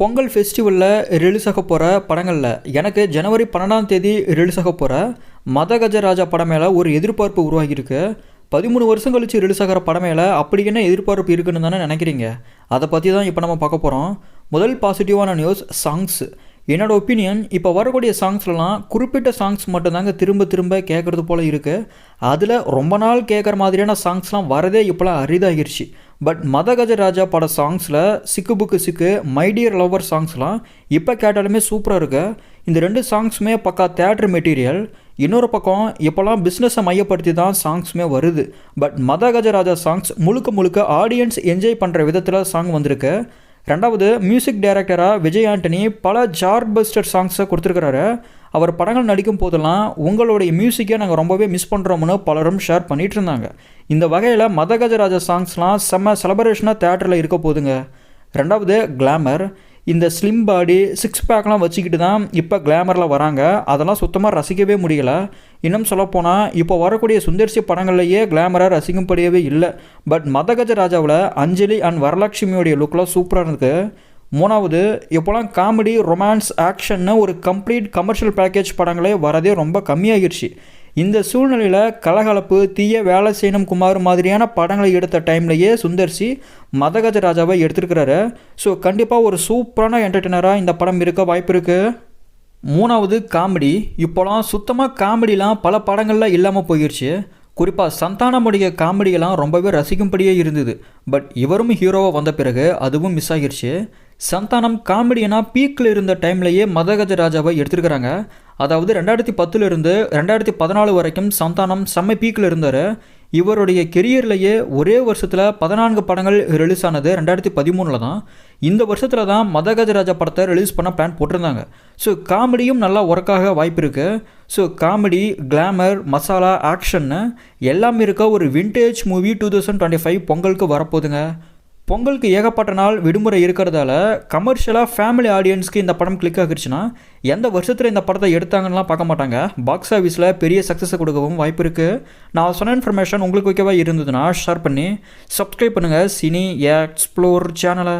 Pongal ஃபெஸ்டிவலில் release ஆக போகிற படங்களில் எனக்கு ஜனவரி பன்னெண்டாம் தேதி ரிலீஸ் ஆக போகிற மதகஜராஜா படம் மேலே ஒரு எதிர்பார்ப்பு உருவாகியிருக்கு. பதிமூணு வருஷம் கழித்து ரிலீஸ் ஆகிற படம் மேலே அப்படி என்ன எதிர்பார்ப்பு இருக்குன்னு தானே நினைக்கிறீங்க? அதை பற்றி தான் இப்போ நம்ம பார்க்க போகிறோம் முதல் பாசிட்டிவான நியூஸ் சாங்ஸ் என்னோட ஒப்பீனியன் இப்போ வரக்கூடிய சாங்ஸ்லாம் குறிப்பிட்ட சாங்ஸ் மட்டும்தாங்க திரும்ப திரும்ப கேட்குறது போல் இருக்குது அதில் ரொம்ப நாள் கேட்குற மாதிரியான சாங்ஸ்லாம் வரதே இப்போலாம் அரிதாகிருச்சு. பட் மதகஜ ராஜா பட சாங்ஸில் சிக்கு புக்கு சிக்கு மைடியர் லவ்வர் சாங்ஸ்லாம் இப்போ கேட்டாலுமே சூப்பராக இருக்கு. இந்த ரெண்டு சாங்ஸுமே பக்கா தேட்டர் மெட்டீரியல் இன்னொரு பக்கம் இப்போலாம் பிஸ்னஸை மையப்படுத்தி தான் சாங்ஸுமே வருது. பட் மதகஜ ராஜா சாங்ஸ் முழுக்க முழுக்க ஆடியன்ஸ் என்ஜாய் பண்ணுற விதத்தில் சாங் வந்திருக்கு. ரெண்டாவது மியூசிக் டைரக்டராக விஜய் ஆண்டனி பல ஜார்ட் பஸ்டர் சாங்ஸை கொடுத்துருக்கிறாரு. அவர் படங்கள் நடிக்கும் போதெல்லாம் உங்களுடைய மியூசிக்கை நாங்கள் ரொம்பவே மிஸ் பண்ணுறோம்னு பலரும் ஷேர் பண்ணிகிட்டு இருந்தாங்க. இந்த வகையில் மதகஜராஜ சாங்ஸ்லாம் செம்ம செலப்ரேஷனாக தேட்டரில் இருக்க போதுங்க. ரெண்டாவது கிளாமர் இந்த ஸ்லிம் பாடி சிக்ஸ் பேக்லாம் வச்சுக்கிட்டு தான் இப்போ கிளாமரில் வராங்க. அதெல்லாம் சுத்தமாக ரசிக்கவே முடியல. இன்னும் சொல்லப்போனால் இப்போ வரக்கூடிய சுந்தர்சி படங்கள்லையே கிளாமரை ரசிக்கும்படியவே இல்லை. பட் மதகஜ ராஜாவில் அஞ்சலி அண்ட் வரலட்சுமியோடைய லுக்லாம் சூப்பராக இருந்தது. மூணாவது இப்போலாம் காமெடி ரொமான்ஸ் ஆக்ஷன்னு ஒரு கம்ப்ளீட் கமர்ஷியல் பேக்கேஜ் படங்களே வரதே ரொம்ப கம்மியாகிடுச்சு இந்த சூழ்நிலையில் கலகலப்பு தீய வேலை செய்யணும் குமார் மாதிரியான படங்களை எடுத்த டைம்லையே சுந்தர்சி மதகஜ ராஜாவை எடுத்திருக்கிறாரு. ஸோ கண்டிப்பாக ஒரு சூப்பரான என்டர்டெய்னராக இந்த படம் இருக்க வாய்ப்பு இருக்குது மூணாவது காமெடி. இப்போலாம் சுத்தமாக காமெடிலாம் பல படங்களில் இல்லாமல் போயிடுச்சு குறிப்பாக சந்தானமுடைய காமெடியெல்லாம் ரொம்பவே ரசிக்கும்படியே இருந்தது. பட் இவரும் ஹீரோவாக வந்த பிறகு அதுவும் மிஸ் ஆகிருச்சு. சந்தானம் காமெடியனா பீக்கில் இருந்த டைம்லேயே மதகஜ ராஜாவை எடுத்திருக்கிறாங்க. அதாவது ரெண்டாயிரத்தி பத்துலேருந்து ரெண்டாயிரத்தி பதினாலு வரைக்கும் சந்தானம் செம்ம பீக்கில் இருந்தார். இவருடைய கெரியர்லேயே ஒரே வருஷத்தில் பதினான்கு படங்கள் ரிலீஸ் ஆனது ரெண்டாயிரத்தி பதிமூணில் தான். இந்த வருஷத்தில் தான் மதகஜராஜா படத்தை ரிலீஸ் பண்ண பிளான் போட்டிருந்தாங்க. ஸோ காமெடியும் நல்லா ஒர்க்காக வாய்ப்பு இருக்குது ஸோ காமெடி கிளாமர் மசாலா ஆக்ஷன்னு எல்லாமே இருக்க ஒரு vintage movie two thousand twenty five பொங்கலுக்கு வரப்போகுதுங்க. பொங்கலுக்கு ஏகப்பட்ட நாள் விடுமுறை இருக்கிறதால கமர்ஷியலாக ஃபேமிலி ஆடியன்ஸ்க்கு இந்த படம் கிளிக் ஆகிருச்சுன்னா எந்த வருஷத்தில் இந்த படத்தை எடுத்தாங்கலாம் பார்க்க மாட்டாங்க. பாக்ஸ் ஆஃபீஸில் பெரிய சக்ஸஸை கொடுக்கவும் வாய்ப்பு இருக்குது நான் சொன்ன இன்ஃபர்மேஷன் உங்களுக்கு ஓகேவாக இருந்ததுன்னா ஷேர் பண்ணி சப்ஸ்கிரைப் பண்ணுங்கள் சினி எக்ஸ்ப்ளோர் சேனலை